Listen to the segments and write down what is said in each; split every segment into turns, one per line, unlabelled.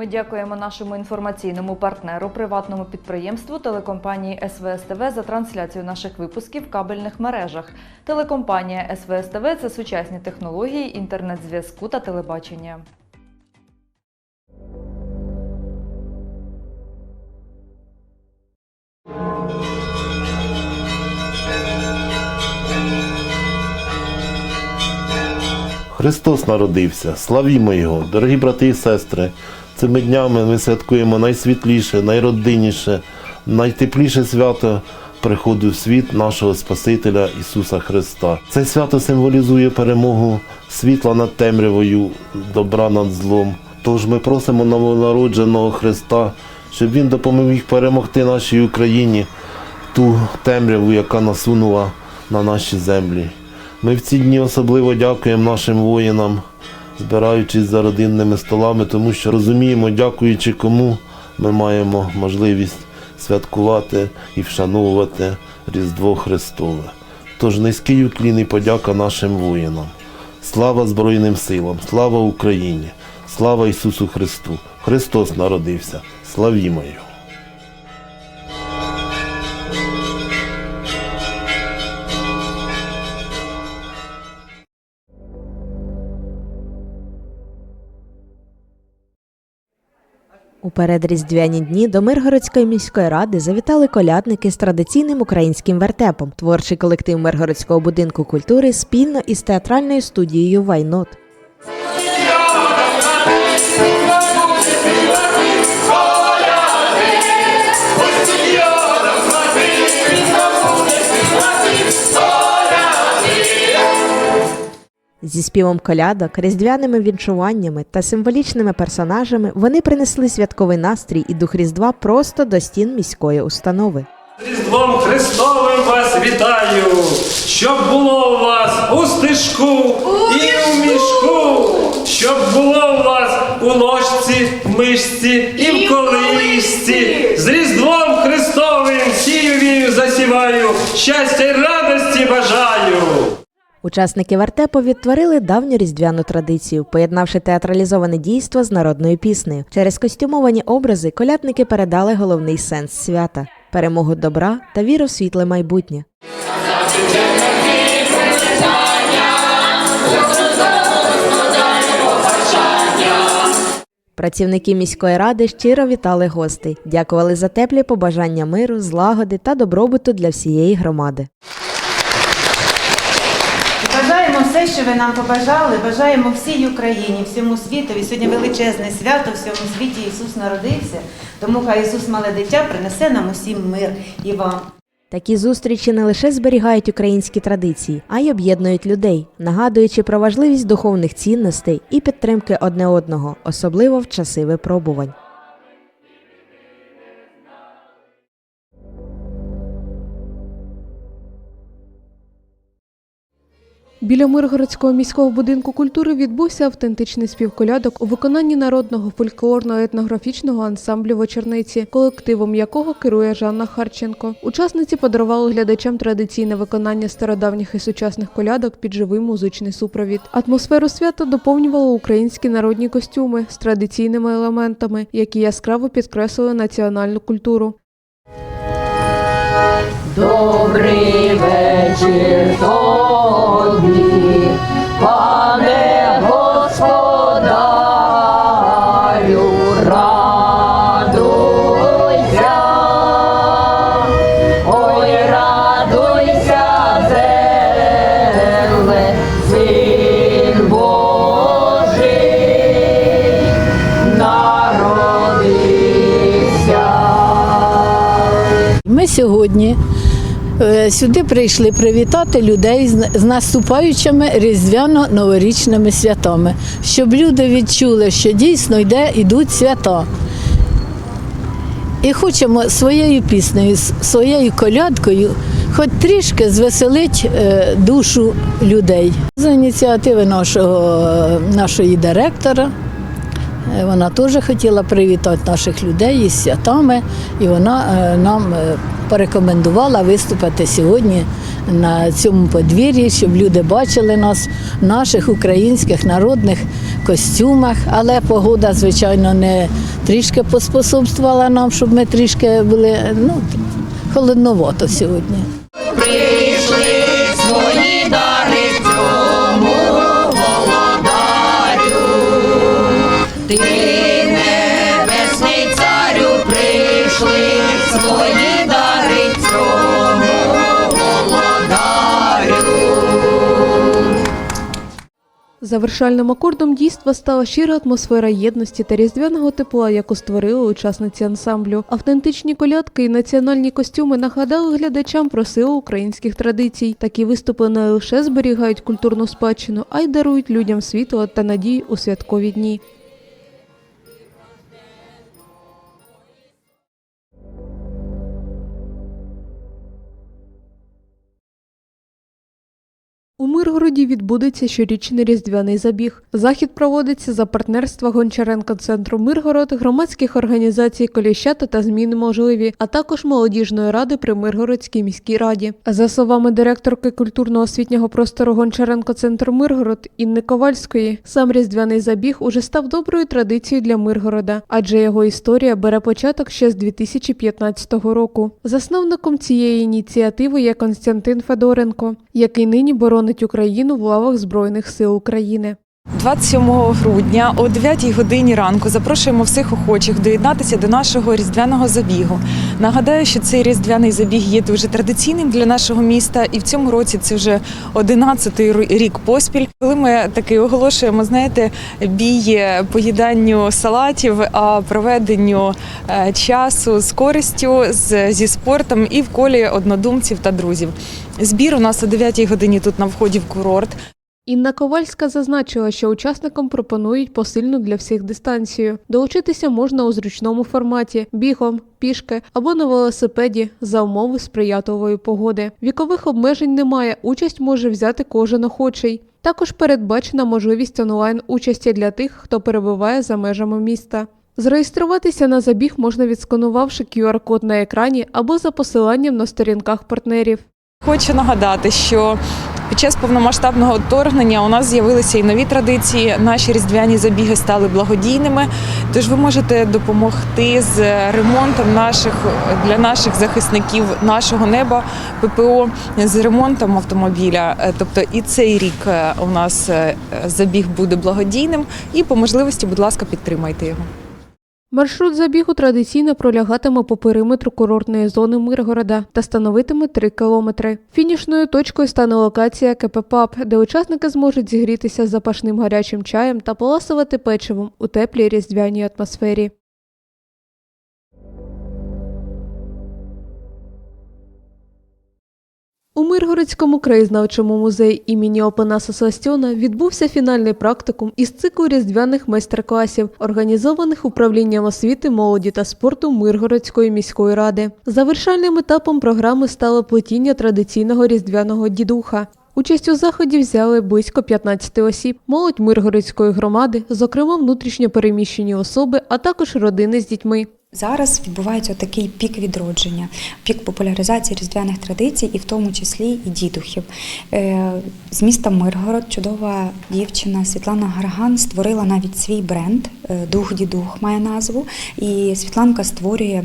Ми дякуємо нашому інформаційному партнеру, приватному підприємству телекомпанії СВСТВ за трансляцію наших випусків в кабельних мережах. Телекомпанія СВСТВ – це сучасні технології інтернет-зв'язку та телебачення.
Христос народився, славімо Його, дорогі брати і сестри. Цими днями ми святкуємо найсвітліше, найродинніше, найтепліше свято приходу в світ нашого Спасителя Ісуса Христа. Це свято символізує перемогу світла над темрявою, добра над злом. Тож ми просимо новонародженого Христа, щоб Він допоміг перемогти нашій Україні ту темряву, яка насунула на наші землі. Ми в ці дні особливо дякуємо нашим воїнам, збираючись за родинними столами, тому що розуміємо, дякуючи кому ми маємо можливість святкувати і вшановувати Різдво Христове. Тож низький уклін і подяка нашим воїнам. Слава Збройним силам, слава Україні, слава Ісусу Христу! Христос народився! Славімо Його!
У передріздвяні дні до Миргородської міської ради завітали колядники з традиційним українським вертепом. Творчий колектив Миргородського будинку культури спільно із театральною студією Вайнот. Зі співом колядок, різдвяними вінчуваннями та символічними персонажами вони принесли святковий настрій і дух Різдва просто до стін міської установи.
З Різдвом Христовим вас вітаю, щоб було у вас у стежку і у мішку, щоб було у вас у ложці, в мишці і в колисці. З Різдвом Христовим сію вію засіваю, щастя й радості бажаю.
Учасники вертепу відтворили давню різдвяну традицію, поєднавши театралізоване дійство з народною піснею. Через костюмовані образи колядники передали головний сенс свята перемогу добра та віру в світле майбутнє. Працівники міської ради щиро вітали гостей, дякували за теплі побажання миру, злагоди та добробуту для всієї громади.
Бажаємо все, що ви нам побажали. Бажаємо всій Україні, всьому світові. Сьогодні величезне свято, всьому світі Ісус народився. Тому хай Ісус мале дитя принесе нам усім мир і вам.
Такі зустрічі не лише зберігають українські традиції, а й об'єднують людей, нагадуючи про важливість духовних цінностей і підтримки одне одного, особливо в часи випробувань.
Біля Миргородського міського будинку культури відбувся автентичний спів колядок у виконанні народного фольклорно-етнографічного ансамблю вечорниці, колективом якого керує Жанна Харченко. Учасниці подарували глядачам традиційне виконання стародавніх і сучасних колядок під живий музичний супровід. Атмосферу свята доповнювали українські народні костюми з традиційними елементами, які яскраво підкреслили національну культуру.
Добрий вечір пане господарю, радуйся, ой, радуйся, земле, син Божий, народився.
Ми сьогодні сюди прийшли привітати людей з з наступаючими різдвяно-новорічними святами, щоб люди відчули, що дійсно йде, йдуть свята. І хочемо своєю піснею, своєю колядкою, хоч трішки звеселить е, душу людей. За ініціативи нашого, нашої директора. Е, Вона теж хотіла привітати наших людей із святами, і вона е, нам е, порекомендувала виступити сьогодні на цьому подвір'ї, щоб люди бачили нас в наших українських народних костюмах. Але погода, звичайно, не трішки поспособствувала нам, щоб ми трішки були ну, холодновато сьогодні.
Завершальним акордом дійства стала щира атмосфера єдності та різдвяного тепла, яку створили учасниці ансамблю. Автентичні колядки і національні костюми нагадали глядачам про силу українських традицій. Такі виступи не лише зберігають культурну спадщину, а й дарують людям світло та надію у святкові дні. У Миргороді відбудеться щорічний різдвяний забіг. Захід проводиться за партнерства Гончаренко центру Миргород, громадських організацій Коліщата та зміни можливі, а також молодіжної ради при Миргородській міській раді. За словами директорки культурно-освітнього простору Гончаренко центру Миргород Інни Ковальської, сам різдвяний забіг уже став доброю традицією для Миргорода, адже його історія бере початок ще з 2015 року. Засновником цієї ініціативи є Константин Федоренко, який нині боронить Україну в лавах Збройних сил України.
27 грудня о 9 годині ранку запрошуємо всіх охочих доєднатися до нашого різдвяного забігу. Нагадаю, що цей різдвяний забіг є дуже традиційним для нашого міста, і в цьому році це вже 11-й рік поспіль. Коли ми таки оголошуємо, знаєте, бій поїданню салатів, а проведенню е, часу з користю, зі спортом і в колі однодумців та друзів. Збір у нас о 9 годині тут на вході в курорт.
Інна Ковальська зазначила, що учасникам пропонують посильну для всіх дистанцію. Долучитися можна у зручному форматі бігом, пішки або на велосипеді за умови сприятливої погоди. Вікових обмежень немає. Участь може взяти кожен охочий. Також передбачена можливість онлайн участі для тих, хто перебуває за межами міста. Зареєструватися на забіг можна відсканувавши QR-код на екрані або за посиланням на сторінках партнерів.
Хочу нагадати, що під час повномасштабного вторгнення у нас з'явилися і нові традиції. Наші різдвяні забіги стали благодійними. Тож ви можете допомогти з ремонтом наших для наших захисників нашого неба ППО з ремонтом автомобіля. Тобто і цей рік е, у нас е, забіг буде благодійним. І по можливості, будь ласка, підтримайте його.
Маршрут забігу традиційно пролягатиме по периметру курортної зони Миргорода та становитиме 3 кілометри. Фінішною точкою стане локація КП де учасники зможуть зігрітися запашним гарячим чаєм та поласувати печивом у теплій різдвяній атмосфері. У Миргородському краєзнавчому музеї імені Опанаса Сластьона відбувся фінальний практикум із циклу різдвяних майстер-класів, організованих управлінням освіти, молоді та спорту Миргородської міської ради. Завершальним етапом програми стало плетіння традиційного різдвяного дідуха. Участь у заході взяли близько 15 осіб, молодь Миргородської громади, зокрема внутрішньо переміщені особи, а також родини з дітьми.
Зараз відбувається такий пік відродження, пік популяризації різдвяних традицій, і в тому числі і дідухів. Е, З міста Миргород чудова дівчина Світлана Гарган створила навіть свій бренд е, Дух Дідух має назву. І Світланка створює е,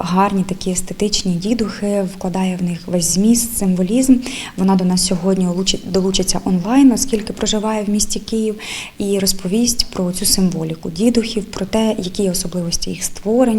гарні такі естетичні дідухи, вкладає в них весь зміст, символізм. Вона до нас сьогодні долучиться онлайн, оскільки проживає в місті Київ, і розповість про цю символіку дідухів, про те, які особливості їх створення,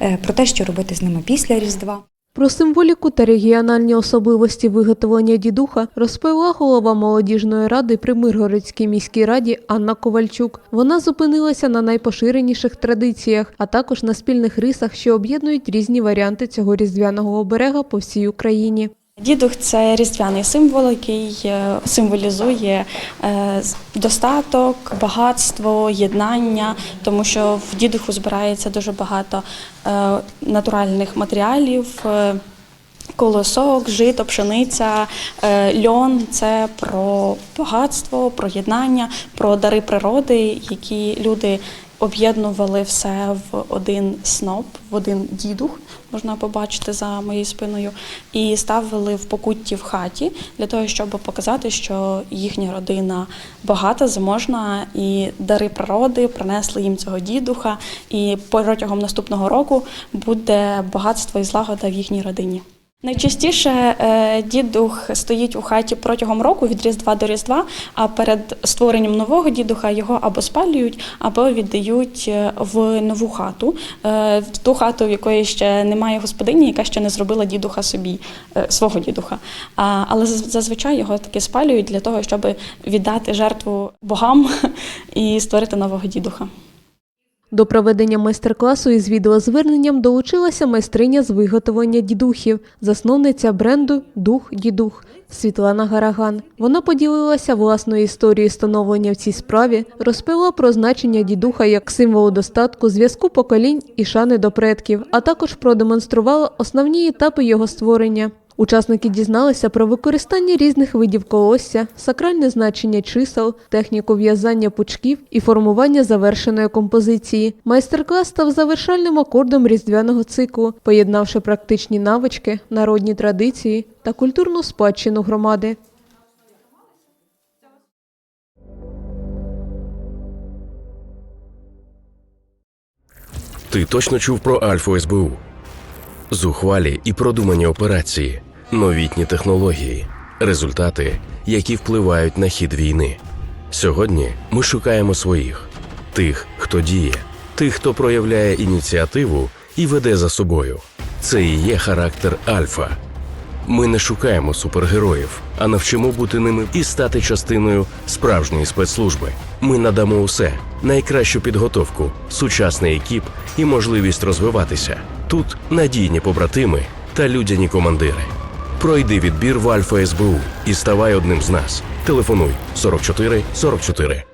е, про те, що робити з ними після Різдва.
Про символіку та регіональні особливості виготовлення дідуха розповіла голова молодіжної ради при Миргородській міській раді Анна Ковальчук. Вона зупинилася на найпоширеніших традиціях, а також на спільних рисах, що об'єднують різні варіанти цього різдвяного оберега по всій Україні.
Дідух це різдвяний символ, який е, символізує е, достаток, багатство, єднання, тому що в дідуху збирається дуже багато е, натуральних матеріалів. Колосок, жито, пшениця, льон це про багатство, про єднання, про дари природи, які люди об'єднували все в один сноп, в один дідух, можна побачити за моєю спиною, і ставили в покутті в хаті для того, щоб показати, що їхня родина багата, заможна, і дари природи принесли їм цього дідуха. І протягом наступного року буде багатство і злагода в їхній родині. Найчастіше е, дідух стоїть у хаті протягом року від Різдва до Різдва, а перед створенням нового дідуха його або спалюють, або віддають е, в нову хату, е, в ту хату, в якої ще немає господині, яка ще не зробила дідуха собі, свого дідуха. Але зазвичай його таки спалюють для того, щоб віддати жертву богам і створити нового дідуха.
До проведення майстер-класу із відеозверненням долучилася майстриня з виготовлення дідухів, засновниця бренду Дух Дідух Світлана Гараган. Вона поділилася власною історією становлення в цій справі, розповіла про значення дідуха як символу достатку, зв'язку поколінь і шани до предків, а також продемонструвала основні етапи його створення. Учасники дізналися про використання різних видів колосся, сакральне значення чисел, техніку в'язання пучків і формування завершеної композиції. Майстер-клас став завершальним акордом різдвяного циклу, поєднавши практичні навички, народні традиції та культурну спадщину громади.
Ти точно чув про Альфу СБУ? Зухвалі і продумані операції, новітні технології, результати, які впливають на хід війни. Сьогодні ми шукаємо своїх тих, хто діє, тих, хто проявляє ініціативу і веде за собою. Це і є характер Альфа. Ми не шукаємо супергероїв, а навчимо бути ними і стати частиною справжньої спецслужби. Ми надамо усе найкращу підготовку, сучасний екіп і можливість розвиватися. Тут надійні побратими та людяні командири. Пройди відбір в Альфа СБУ і ставай одним з нас. Телефонуй 44 44.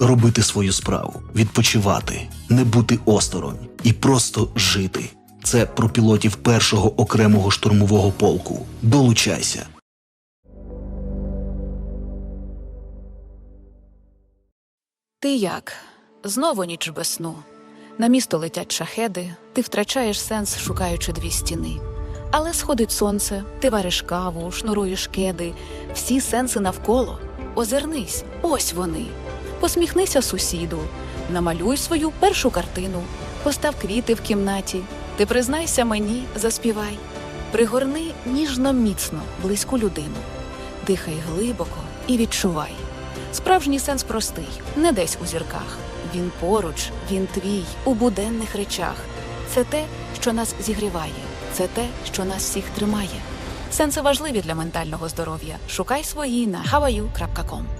Робити свою справу, відпочивати, не бути осторонь і просто жити. Це про пілотів першого окремого штурмового полку. Долучайся.
Ти як? Знову ніч без сну. На місто летять шахеди, ти втрачаєш сенс, шукаючи дві стіни. Але сходить сонце, ти вариш каву, шнуруєш кеди, всі сенси навколо. Озирнись, ось вони. Посміхнися сусіду, намалюй свою першу картину, постав квіти в кімнаті. Ти признайся мені, заспівай. Пригорни ніжно міцно близьку людину. Дихай глибоко і відчувай. Справжній сенс простий, не десь у зірках. Він поруч, він твій, у буденних речах. Це те, що нас зігріває, це те, що нас всіх тримає. Сенси важливі для ментального здоров'я. Шукай свої на hawaii.com.